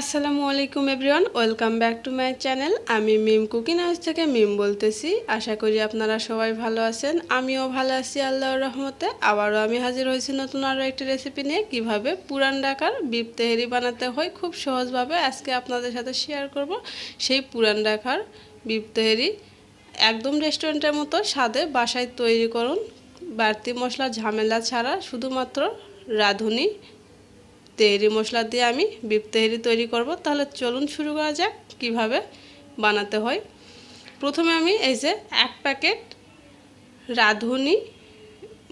আসসালামু আলাইকুম everyone, welcome back to my channel. আমি মিম কুকিং হাউস থেকে মিম বলতেছি। আশা করি আপনারা সবাই ভালো আছেন, আমিও ভালো আছি আল্লাহর রহমতে। আবারও আমি হাজির হয়েছি নতুন আরও একটি রেসিপি নিয়ে। কীভাবে? পুরান ঢাকার বিপ তেহেরি বানাতে হয়, খুব সহজভাবে আজকে আপনাদের সাথে শেয়ার করব। সেই পুরান ঢাকার বিপ তেহেরি একদম রেস্টুরেন্টের মতো স্বাদে বাসায় তৈরি করুন। বাড়তি মশলা, ঝামেলা ছাড়া শুধুমাত্র রাঁধুনি তেহরি মশলা দিয়ে আমি বিপ তেহরি তৈরি করব। তাহলে চলুন শুরু করা যাক কীভাবে বানাতে হয়। প্রথমে আমি এই যে এক প্যাকেট রাঁধুনি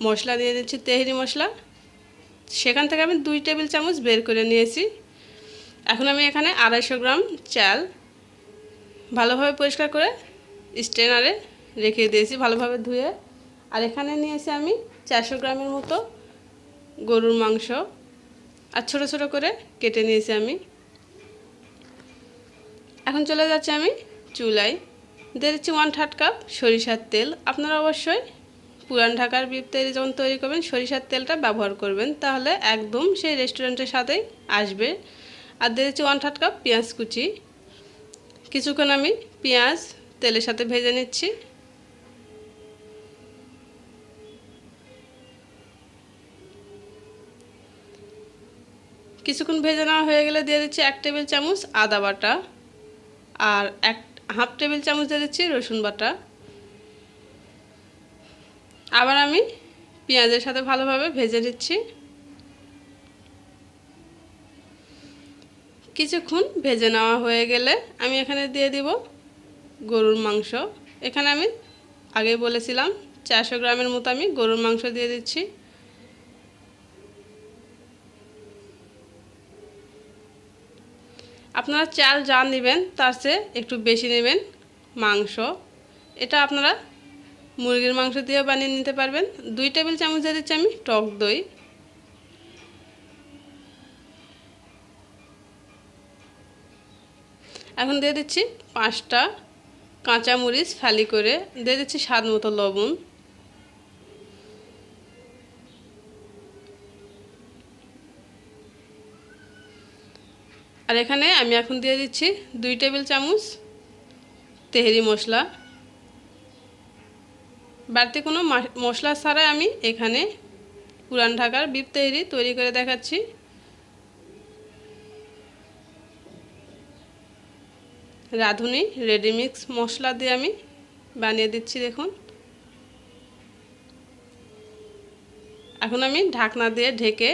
মশলা দিয়ে দিচ্ছি, তেহরি মশলা। সেখান থেকে আমি দুই টেবিল চামচ বের করে নিয়েছি। এখন আমি এখানে আড়াইশো গ্রাম চাল ভালোভাবে পরিষ্কার করে স্ট্রেনারে রেখে দিয়েছি, ভালোভাবে ধুয়ে। আর এখানে নিয়েছি আমি চারশো গ্রামের মতো গরুর মাংস। আর ছোটো ছোটো করে কেটে নিয়েছি আমি। এখন চলে যাচ্ছে আমি চুলায়। দিচ্ছি ওয়ান থার্ড কাপ সরিষার তেল। আপনারা অবশ্যই পুরান ঢাকার বিপ তৈরি যখন তৈরি করবেন, সরিষার তেলটা ব্যবহার করবেন। তাহলে একদম সেই রেস্টুরেন্টের সাথেই আসবে। আর দিয়ে দিচ্ছি ওয়ান থার্ড কাপ পেঁয়াজ কুচি। কিছুক্ষণ আমি পেঁয়াজ তেলের সাথে ভেজে নিচ্ছি। কিছুক্ষণ ভেজে নেওয়া হয়ে গেলে দিয়ে দিচ্ছি এক টেবিল চামচ আদা বাটা আর এক, হাফ টেবিল চামচ দিয়ে দিচ্ছি রসুন বাটা। আবার আমি পেঁয়াজের সাথে ভালোভাবে ভেজে নিচ্ছি। কিছুক্ষণ ভেজে নেওয়া হয়ে গেলে আমি এখানে দিয়ে দিব গরুর মাংস। এখানে আমি আগে বলেছিলাম চারশো গ্রামের মতো আমি গরুর মাংস দিয়ে দিচ্ছি। আপনারা চাল যা নেবেন, তার চেয়ে একটু বেশি নেবেন। মাংস, এটা আপনারা মুরগির মাংস দিয়েও বানিয়ে নিতে পারবেন। দুই টেবিল চামচ দিয়ে দিচ্ছি আমি টক দই। এখন দিয়ে দিচ্ছি পাঁচটা কাঁচামরিচ ফালি করে, দিয়ে দিচ্ছি স্বাদ মতো লবণ। আর এখানে আমি এখন দিয়ে দিচ্ছি দুই টেবিল চামচ তেহেরি মশলা। বাড়তি কোনো মশলা ছাড়াই আমি এখানে পুরান ঢাকার বিপ তেহেরি তৈরি করে দেখাচ্ছি। রাঁধুনি রেডিমিক্স মশলা দিয়ে আমি বানিয়ে দিচ্ছি দেখুন। এখন আমি ঢাকনা দিয়ে ঢেকে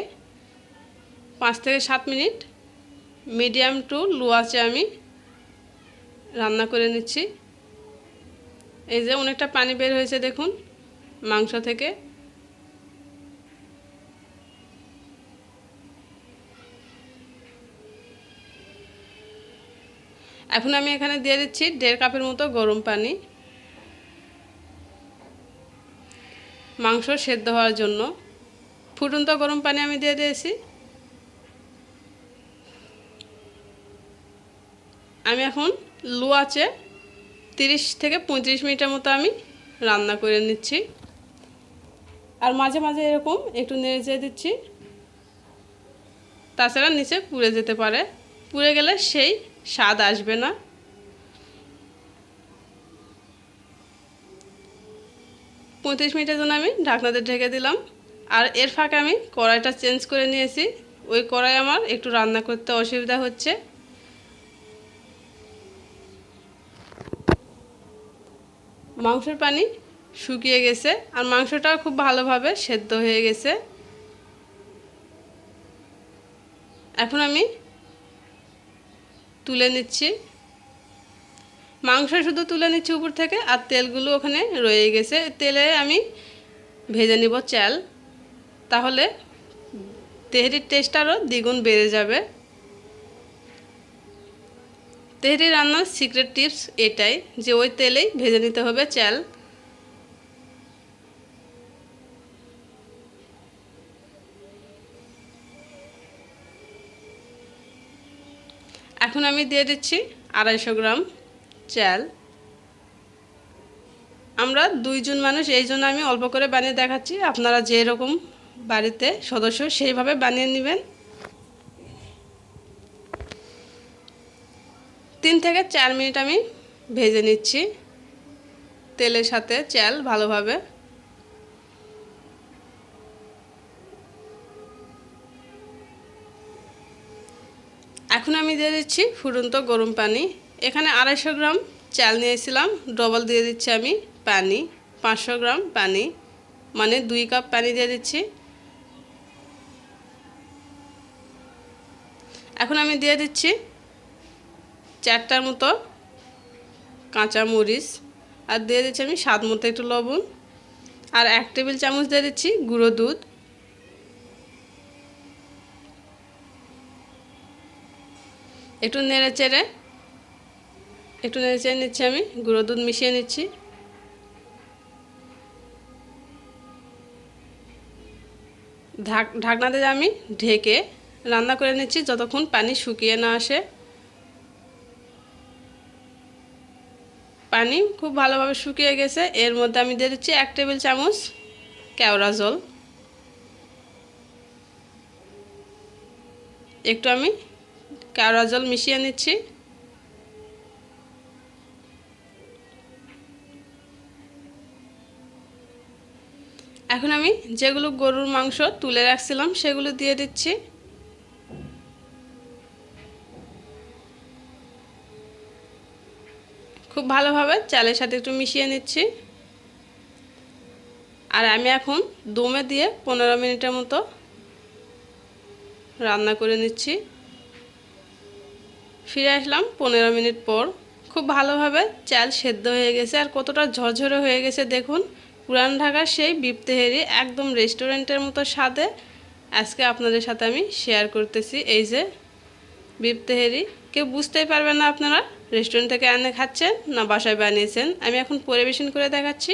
পাঁচ থেকে সাত মিনিট মিডিয়াম টু লো আছে আমি রান্না করে নিচ্ছি। এই যে অনেকটা পানি বের হয়েছে দেখুন, মাংস থেকে। এখন আমি এখানে দিয়ে দিচ্ছি দেড় কাপের মতো গরম পানি। মাংস সেদ্ধ হওয়ার জন্য। ফুটন্ত গরম পানি আমি দিয়ে দিয়েছি। আমি এখন লো আছে তিরিশ থেকে পঁয়ত্রিশ মিনিটের মতো আমি রান্না করে নিচ্ছি। আর মাঝে মাঝে এরকম একটু নেড়ে যেয়ে দিচ্ছি। তাছাড়া নিচে পুড়ে যেতে পারে। পুড়ে গেলে সেই স্বাদ আসবে না। পঁয়ত্রিশ মিনিটের জন্য আমি ঢাকনাতে ঢেকে দিলাম। আর এর ফাঁকে আমি কড়াইটা চেঞ্জ করে নিয়েছি। ওই কড়াই আমার একটু রান্না করতে অসুবিধা হচ্ছে। মাংসের পানি শুকিয়ে গেছে আর মাংসটাও খুব ভালোভাবে সেদ্ধ হয়ে গেছে। এখন আমি তুলে নিচ্ছি। মাংস শুধু তুলে নিচ্ছি উপর থেকে আর তেলগুলো ওখানে রয়ে গেছে। তেলে আমি ভেজে নিব চাল। তাহলে তেহরির টেস্ট আরও দ্বিগুণ বেড়ে যাবে। তেহরি রান্নার সিক্রেট টিপস এটাই যে ওই তেলেই ভেজে নিতে হবে চাল। এখন আমি দিয়ে দিচ্ছি আড়াইশো গ্রাম চাল। আমরা দুইজন মানুষ, এই জন্য আমি অল্প করে বানিয়ে দেখাচ্ছি। আপনারা যেরকম বাড়িতে সদস্য সেইভাবে বানিয়ে নেবেন। তিন থেকে চার মিনিট আমি ভেজে নিচ্ছি তেলের সাথে চাল ভালোভাবে। এখন আমি দিয়ে দিচ্ছি ফুটন্ত গরম পানি। এখানে আড়াইশো গ্রাম চাল নিয়েছিলাম, ডবল দিয়ে দিচ্ছি আমি পানি, পাঁচশো গ্রাম পানি মানে দুই কাপ পানি দিয়ে দিচ্ছি। এখন আমি দিয়ে দিচ্ছি চারটার মতো কাঁচা মরিচ আর দিয়ে দিচ্ছি আমি স্বাদ মতো একটু লবণ। আর এক টেবিল চামচ দিয়ে দিচ্ছি গুঁড়ো দুধ। একটু নেড়ে চেড়ে একটু নেড়ে চেড়ে নিচ্ছি আমি, গুঁড়ো দুধ মিশিয়ে নিচ্ছি। ঢাক ঢাকনাতে আমি ঢেকে রান্না করে নিচ্ছি, যতক্ষণ পানি শুকিয়ে না আসে। পানি খুব ভালোভাবে শুকিয়ে গেছে। এর মধ্যে আমি দিয়ে দিচ্ছি এক টেবিল চামচ কেওড়া জল। একটু আমি কেওড়া জল মিশিয়ে নিচ্ছি। এখন আমি যেগুলো গরুর মাংস তুলে রাখছিলাম সেগুলো দিয়ে দিচ্ছি। ভালোভাবে চালের সাথে একটু মিশিয়ে নিচ্ছি। আর আমি এখন দমে দিয়ে পনেরো মিনিটের মতো রান্না করে নিচ্ছি। ফিরে আসলাম পনেরো মিনিট পর। খুব ভালোভাবে চাল সেদ্ধ হয়ে গেছে আর কতটা ঝরঝরে হয়ে গেছে দেখুন। পুরান ঢাকার সেই বিপ তেহেরি একদম রেস্টুরেন্টের মতো স্বাদে আজকে আপনাদের সাথে আমি শেয়ার করতেছি। এই যে বিপ তেহেরি, কেউ বুঝতেই পারবেন না আপনারা রেস্টুরেন্ট থেকে এনে খাচ্ছেন না বাসায় বানিয়েছেন? আমি এখন পরিবেশন করে দেখাচ্ছি।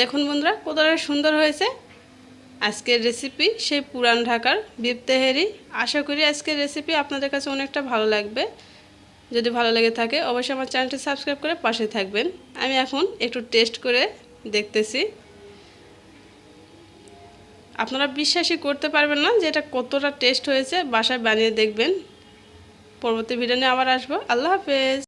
দেখুন বন্ধুরা, কতটা সুন্দর হয়েছে। আজকের রেসিপি সেই পুরান ঢাকার বিপ তেহেরি। আশা করি আজকের রেসিপি আপনাদের কাছে অনেকটা ভালো লাগবে। যদি ভালো লেগে থাকে, অবশ্যই আমার চ্যানেলটি সাবস্ক্রাইব করে পাশে থাকবেন। আমি এখন একটু টেস্ট করে দেখতেছি। আপনারা বিশ্বাসই করতে পারবেন না যে এটা কতটা টেস্ট হয়েছে, বাসায় বানিয়ে দেখবেন। পরবর্তী ভিডিও নিয়ে আবার আসব। আল্লাহ হাফেজ।